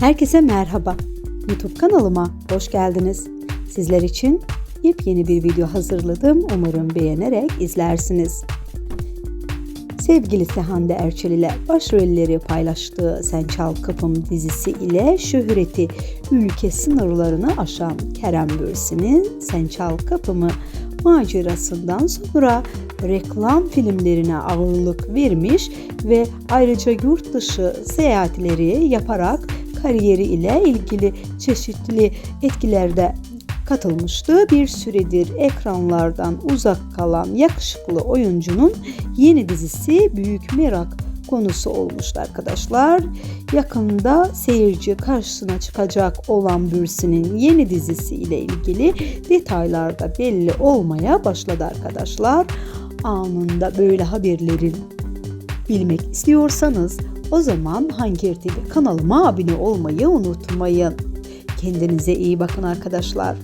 Herkese merhaba. YouTube kanalıma hoş geldiniz. Sizler için yepyeni bir video hazırladım. Umarım beğenerek izlersiniz. Sevgilisi Hande Erçel ile başrolleri paylaştığı Sen Çal Kapım dizisi ile şöhreti ülke sınırlarını aşan Kerem Bürsin'in Sen Çal Kapımı macerasından sonra reklam filmlerine ağırlık vermiş ve ayrıca yurt dışı seyahatleri yaparak kariyeri ile ilgili çeşitli etkilerde katılmıştı. Bir süredir ekranlardan uzak kalan yakışıklı oyuncunun yeni dizisi büyük merak konusu olmuştu arkadaşlar. Yakında seyirci karşısına çıkacak olan Bürsin'in yeni dizisi ile ilgili detaylar da belli olmaya başladı arkadaşlar. Anında böyle haberlerin bilmek istiyorsanız o zaman Hangi TV kanalıma abone olmayı unutmayın. Kendinize iyi bakın arkadaşlar.